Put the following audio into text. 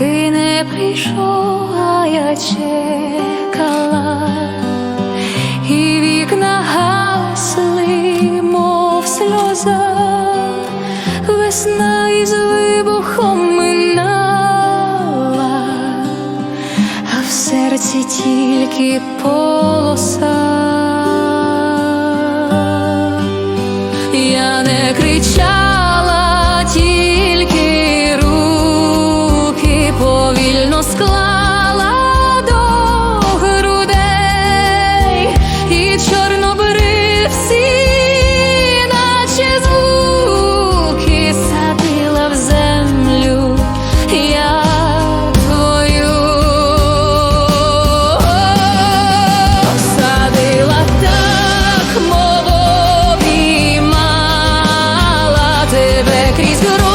не прийшов, а я чекала, і вікна гасли, мов сльоза, весна із вибухом минала, а в серці тільки полоса. Я не кричала. вільно склала до грудей. І чорнобри всі, наче звуки садила в землю. Я твою. Садила так, мов обіймала тебе крізь гру.